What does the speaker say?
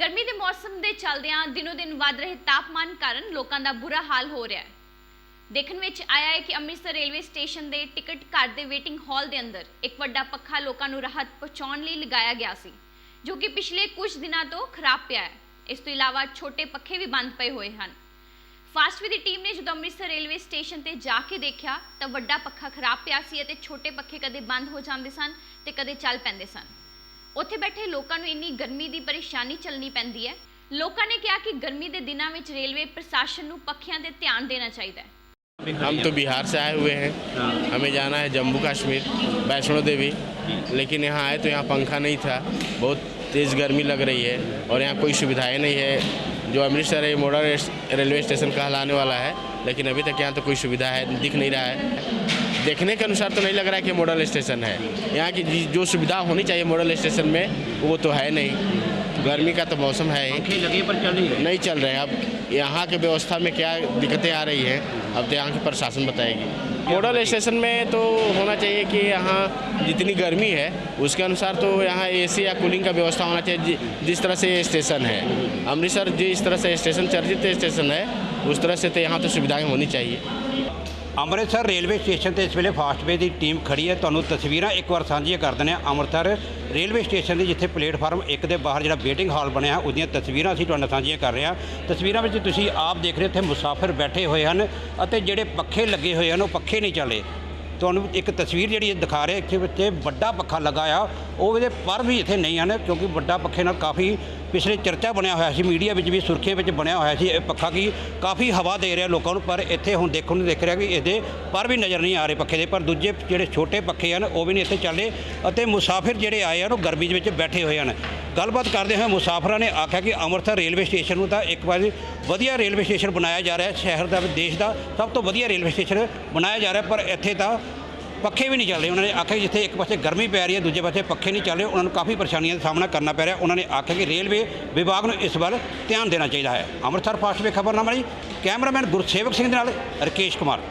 ਗਰਮੀ ਦੇ ਮੌਸਮ ਦੇ ਚਲਦਿਆਂ ਦਿਨੋ ਦਿਨ ਵੱਧ ਰਹੇ ਤਾਪਮਾਨ ਕਾਰਨ ਲੋਕਾਂ ਦਾ ਬੁਰਾ ਹਾਲ ਹੋ ਰਿਹਾ ਹੈ। ਦੇਖਣ ਵਿੱਚ ਆਇਆ ਹੈ ਕਿ ਅੰਮ੍ਰਿਤਸਰ ਰੇਲਵੇ ਸਟੇਸ਼ਨ ਦੇ ਟਿਕਟ ਘਰ ਦੇ ਵੇਟਿੰਗ ਹਾਲ ਦੇ ਅੰਦਰ ਇੱਕ ਵੱਡਾ ਪੱਖਾ ਲੋਕਾਂ ਨੂੰ ਰਾਹਤ ਪਹੁੰਚਾਉਣ ਲਈ ਲਗਾਇਆ ਗਿਆ ਸੀ, ਜੋ ਕਿ ਪਿਛਲੇ ਕੁਝ ਦਿਨਾਂ ਤੋਂ ਖਰਾਬ ਪਿਆ ਹੈ। ਇਸ ਤੋਂ ਇਲਾਵਾ ਛੋਟੇ ਪੱਖੇ ਵੀ ਬੰਦ ਪਏ ਹੋਏ ਹਨ। ਫਾਸਟਵੇ ਦੀ ਟੀਮ ਨੇ ਜਦੋਂ ਅੰਮ੍ਰਿਤਸਰ ਰੇਲਵੇ ਸਟੇਸ਼ਨ ਤੇ ਜਾ ਕੇ ਦੇਖਿਆ ਤਾਂ ਵੱਡਾ ਪੱਖਾ ਖਰਾਬ ਪਿਆ ਸੀ ਅਤੇ ਛੋਟੇ ਪੱਖੇ ਕਦੇ ਬੰਦ ਹੋ ਜਾਂਦੇ ਸਨ ਤੇ ਕਦੇ ਚੱਲ ਪੈਂਦੇ ਸਨ। ਉੱਥੇ ਬੈਠੇ ਲੋਕਾਂ ਨੂੰ ਇੰਨੀ ਗਰਮੀ ਦੀ ਪਰੇਸ਼ਾਨੀ ਚੱਲਣੀ ਪੈਂਦੀ ਹੈ ਲੋਕਾਂ ਨੇ ਕਿਹਾ ਕਿ ਗਰਮੀ ਦੇ ਦਿਨਾਂ ਵਿੱਚ ਰੇਲਵੇ ਪ੍ਰਸ਼ਾਸਨ ਨੂੰ ਪੱਖਿਆਂ ਤੇ ਧਿਆਨ ਦੇਣਾ ਚਾਹੀਦਾ ਹੈ हम तो बिहार से आए हुए हैं हमें जाना है जम्मू कश्मीर वैष्णो देवी लेकिन यहाँ आए तो यहाँ पंखा नहीं था बहुत तेज़ गर्मी लग रही है और यहाँ कोई सुविधाएं नहीं है जो अमृतसर है मॉडल रेलवे स्टेशन कहलाने वाला है लेकिन अभी तक यहाँ तो कोई सुविधा है दिख नहीं रहा है देखने के अनुसार तो नहीं लग रहा है कि मॉडल स्टेशन है। यहाँ की जो सुविधा होनी चाहिए मॉडल स्टेशन में वो तो है नहीं। गर्मी का तो मौसम है ही लगे पर चल रहे नहीं चल रहे अब यहाँ के व्यवस्था में क्या दिक्कतें आ रही हैं अब तो यहाँ की प्रशासन बताएगी। मॉडल स्टेशन में तो होना चाहिए कि यहाँ जितनी गर्मी है उसके अनुसार तो यहाँ एसी या कूलिंग का व्यवस्था होना चाहिए जि- जिस तरह से ये स्टेशन है। अमृतसर जिस तरह से स्टेशन चर्चित स्टेशन है उस तरह से तो यहाँ तो सुविधाएँ होनी चाहिए। ਅੰਮ੍ਰਿਤਸਰ ਰੇਲਵੇ ਸਟੇਸ਼ਨ ਤੇ ਇਸ ਵੇਲੇ ਫਾਸਟਵੇ ਦੀ ਟੀਮ ਖੜੀ ਹੈ। ਤੁਹਾਨੂੰ ਤਸਵੀਰਾਂ ਇੱਕ ਵਾਰ ਸਾਂਝੀਆਂ ਕਰ ਦਿੰਦੇ ਹਾਂ। ਅੰਮ੍ਰਿਤਸਰ ਰੇਲਵੇ ਸਟੇਸ਼ਨ ਦੀ ਜਿੱਥੇ ਪਲੇਟਫਾਰਮ ਇੱਕ ਦੇ ਬਾਹਰ ਜਿਹੜਾ ਵੇਟਿੰਗ ਹਾਲ ਬਣਿਆ, ਉਹਦੀਆਂ ਤਸਵੀਰਾਂ ਅਸੀਂ ਤੁਹਾਡੇ ਨਾਲ ਸਾਂਝੀਆਂ ਕਰ ਰਹੇ ਹਾਂ। ਤਸਵੀਰਾਂ ਵਿੱਚ ਤੁਸੀਂ ਆਪ ਦੇਖ ਰਹੇ ਹੋ ਇੱਥੇ ਮੁਸਾਫਿਰ ਬੈਠੇ ਹੋਏ ਹਨ ਅਤੇ ਜਿਹੜੇ ਪੱਖੇ ਲੱਗੇ ਹੋਏ ਹਨ, ਉਹ ਪੱਖੇ ਨਹੀਂ ਚੱਲੇ। ਤੁਹਾਨੂੰ ਇੱਕ ਤਸਵੀਰ ਜਿਹੜੀ ਇਹ ਦਿਖਾ ਰਿਹਾ ਇੱਥੇ ਵਿੱਚ ਵੱਡਾ ਪੱਖਾ ਲੱਗਾ ਆ। ਉਹ ਇਹਦੇ ਪਰ ਵੀ ਇੱਥੇ ਨਹੀਂ ਹਨ, ਕਿਉਂਕਿ ਵੱਡਾ ਪੱਖੇ ਨਾਲ ਕਾਫੀ ਪਿਛਲੇ ਚਰਚਾ ਬਣਿਆ ਹੋਇਆ ਸੀ, ਮੀਡੀਆ ਵਿੱਚ ਵੀ, ਸੁਰਖੀਆਂ ਵਿੱਚ ਬਣਿਆ ਹੋਇਆ ਸੀ ਇਹ ਪੱਖਾ ਕੀ ਕਾਫੀ ਹਵਾ ਦੇ ਰਿਹਾ ਲੋਕਾਂ ਨੂੰ, ਪਰ ਇੱਥੇ ਹੁਣ ਦੇਖਣ ਨੂੰ ਦੇਖ ਰਿਹਾ ਕਿ ਇਹਦੇ ਪਰ ਵੀ ਨਜ਼ਰ ਨਹੀਂ ਆ ਰਹੇ ਪੱਖੇ ਦੇ, ਪਰ ਦੂਜੇ ਜਿਹੜੇ ਛੋਟੇ ਪੱਖੇ ਹਨ, ਉਹ ਵੀ ਨਹੀਂ ਇੱਥੇ ਚੱਲੇ ਅਤੇ ਮੁਸਾਫਿਰ ਜਿਹੜੇ ਆਏ ਹਨ, ਉਹ ਗਰਮੀ ਦੇ ਵਿੱਚ ਬੈਠੇ ਹੋਏ ਹਨ। ਗੱਲਬਾਤ ਕਰਦੇ ਹੋਏ ਮੁਸਾਫਰਾਂ ਨੇ ਆਖਿਆ ਕਿ ਅੰਮ੍ਰਿਤਸਰ ਰੇਲਵੇ ਸਟੇਸ਼ਨ ਨੂੰ ਤਾਂ ਇੱਕ ਵਾਰ ਵਧੀਆ ਰੇਲਵੇ ਸਟੇਸ਼ਨ ਬਣਾਇਆ ਜਾ ਰਿਹਾ ਹੈ, ਸ਼ਹਿਰ ਦਾ, ਦੇਸ਼ ਦਾ, ਸਭ ਤੋਂ ਵਧੀਆ ਰੇਲਵੇ ਸਟੇਸ਼ਨ ਬਣਾਇਆ ਜਾ ਰਿਹਾ ਪਰ ਇੱਥੇ ਤਾਂ ਪੱਖੇ ਵੀ ਨਹੀਂ ਚੱਲ ਰਹੇ। ਉਹਨਾਂ ਨੇ ਆਖਿਆ ਜਿੱਥੇ ਇੱਕ ਪਾਸੇ ਗਰਮੀ ਪੈ ਰਹੀ ਹੈ, ਦੂਜੇ ਪਾਸੇ ਪੱਖੇ ਨਹੀਂ ਚੱਲ ਰਹੇ। ਉਹਨਾਂ ਨੂੰ ਕਾਫੀ ਪਰੇਸ਼ਾਨੀਆਂ ਦਾ ਸਾਹਮਣਾ ਕਰਨਾ ਪੈ ਰਿਹਾ। ਉਹਨਾਂ ਨੇ ਆਖਿਆ ਕਿ ਰੇਲਵੇ ਵਿਭਾਗ ਨੂੰ ਇਸ ਵੱਲ ਧਿਆਨ ਦੇਣਾ ਚਾਹੀਦਾ ਹੈ। ਅੰਮ੍ਰਿਤਸਰ ਫਾਸਟਵੇ ਖਬਰਨਾਮਾ ਲਈ ਕੈਮਰਾਮੈਨ ਗੁਰਸੇਵਕ ਸਿੰਘ ਦੇ ਨਾਲ ਰਕੇਸ਼ ਕੁਮਾਰ।